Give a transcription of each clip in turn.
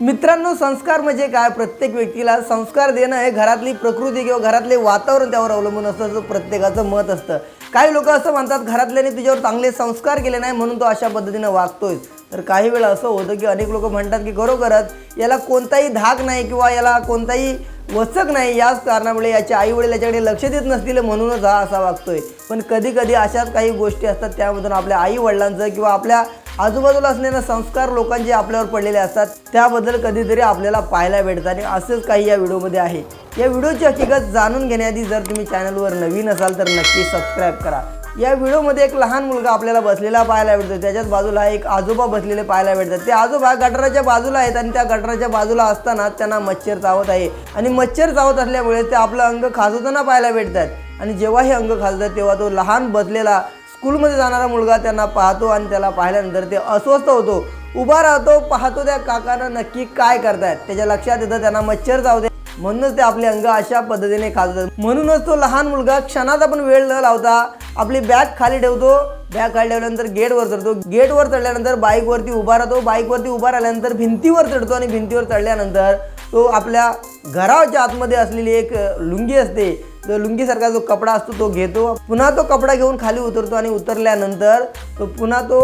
मित्रांनो संस्कार म्हणजे काय? प्रत्येक व्यक्तीला संस्कार देणं हे घरातली प्रकृती किंवा घरातले वातावरण त्यावर अवलंबून असतं असं प्रत्येकाचं मत असतं. काही लोक असं म्हणतात घरातल्याने तुझ्यावर चांगले संस्कार केले नाही म्हणून तो अशा पद्धतीनं वागतोय तर काही वेळा असं होतं की अनेक लोक म्हणतात की खरोखरच याला कोणताही धाक नाही किंवा याला कोणताही वचक नाही याच कारणामुळे याचे आई वडील याच्याकडे लक्ष देत नसतील म्हणूनच हा असा वागतोय. पण कधी कधी अशाच काही गोष्टी असतात त्यामधून आपल्या आई वडिलांचं किंवा आपल्या आजूबाजूला असलेले संस्कार लोकांचे आपल्यावर पडलेले असतात. त्याबद्दल कधीतरी आपल्याला पाहायला भेटतात आणि असंच काही या व्हिडिओमध्ये आहे. या व्हिडिओची हकीकत जाणून घेण्याआधी जर तुम्ही चॅनलवर नवीन असाल तर नक्की सबस्क्राईब करा. या व्हिडिओमध्ये एक लहान मुलगा आपल्याला बसलेला पाहायला भेटतो. त्याच्याच बाजूला एक आजोबा बसलेले पाहायला भेटतात. ते आजोबा गटाराच्या बाजूला आहेत आणि त्या गटाराच्या बाजूला असताना त्यांना मच्छर चावत आहे. आणि मच्छर चावत असल्यामुळे ते आपलं अंग खाजवताना पाहायला भेटतात. आणि जेव्हा हे अंग खाजतात तेव्हा तो लहान बसलेला स्कूलमध्ये जाणारा मुलगा त्यांना पाहतो आणि त्याला पाहिल्यानंतर ते अस्वस्थ होतो. उभा राहतो पाहतो त्या काकानं नक्की काय करतायत. त्याच्या लक्षात येतं त्यांना मच्छर चावते म्हणूनच ते आपले अंग अशा पद्धतीने खाजतात म्हणूनच तो लहान मुलगा क्षणाचा पण वेळ न लावता आपली बॅग खाली ठेवतो. बॅग खाली ठेवल्यानंतर गेटवर चढतो. गेटवर चढल्यानंतर बाईकवरती उभा राहतो. बाईकवरती उभा राहिल्यानंतर भिंतीवर चढतो आणि भिंतीवर चढल्यानंतर तो आपल्या घराच्या आतमध्ये असलेली एक लुंगी असते. लुंगीसारखा जो कपडा असतो तो घेतो. पुन्हा तो कपडा घेऊन खाली उतरतो आणि उतरल्यानंतर तो पुन्हा तो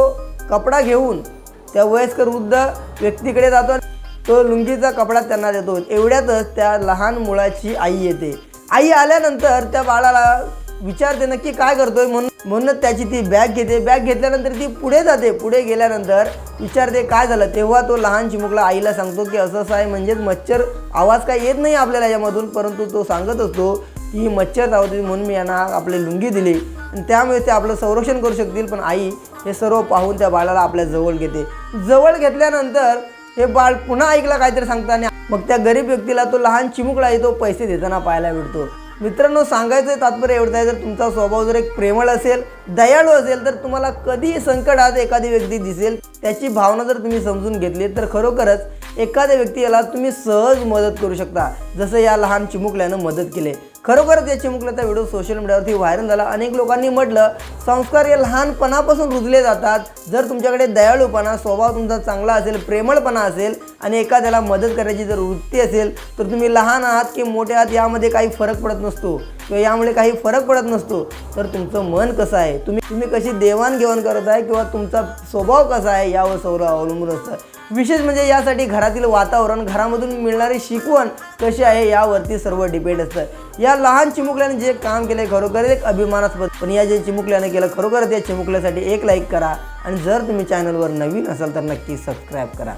कपडा घेऊन त्या वयस्कर वृद्ध व्यक्तीकडे जातो आणि तो लुंगीचा कपडा त्यांना देतो. एवढ्यातच त्या लहान मुलाची आई येते. आई आल्यानंतर त्या बाळाला विचारते नक्की काय करतोय म्हणून म्हणूनच त्याची ती बॅग घेते. बॅग घेतल्यानंतर ती पुढे जाते. पुढे गेल्यानंतर विचारते काय झालं? तेव्हा तो लहान चिमुकला आईला सांगतो की असं असं आहे म्हणजेच मच्छर आवाज काय येत नाही आपल्याला यामधून परंतु तो सांगत असतो ही मच्छर चावते म्हणून मी यांना आपली लुंगी दिली. आणि त्यामुळे ते आपलं संरक्षण करू शकतील पण आई हे सर्व पाहून त्या बाळाला आपल्या जवळ घेते. जवळ घेतल्यानंतर हे बाळ पुन्हा ऐकलं काहीतरी सांगताना मग त्या गरीब व्यक्तीला तो लहान चिमुकला येतो पैसे देताना पाहायला मिळतो. मित्रांनो सांगायचं तात्पर्य एवढं आहे जर तुमचा स्वभाव जर एक प्रेमळ असेल दयाळू असेल तर तुम्हाला कधीही संकटात एखादी व्यक्ती दिसेल त्याची भावना जर तुम्ही समजून घेतली तर खरोखरच एखाद्या व्यक्तीला तुम्ही सहज मदत करू शकता. जसं या लहान चिमुकल्यानं मदत केली. खरोखरच या चिमुकल्याचा व्हिडिओ सोशल मीडियावरती व्हायरल झाला. अनेक लोकांनी म्हटलं संस्कार हे लहानपणापासून रुजले जातात. जर तुमच्याकडे दयाळूपणा स्वभाव तुमचा चांगला असेल प्रेमळपणा असेल आणि एखाद्याला मदत करायची जर वृत्ती असेल तर तुम्ही लहान आहात की मोठे आहात यामध्ये काही फरक पडत नसतो. किंवा यामुळे काही फरक पडत नसतो. तर तुमचं मन कसं आहे? तुम्ही तुम्ही कशी देवाणघेवाण करत आहे किंवा तुमचा स्वभाव कसा आहे यावर सर्व अवलंबून असतं. विशेष म्हणजे यासाठी घरातील वातावरण घरामधून मिळणारी शिकवण कशी आहे यावरती सर्व डिपेंड असतं. या लहान चिमुकल्याने जे काम केलं खरोखर एक अभिमानास्पद. पण या जे चिमुकल्याने केलं खरोखरच या चिमुकल्यासाठी एक लाईक करा. आणि जर तुम्ही चॅनलवर नवीन असाल तर नक्की सबस्क्राईब करा.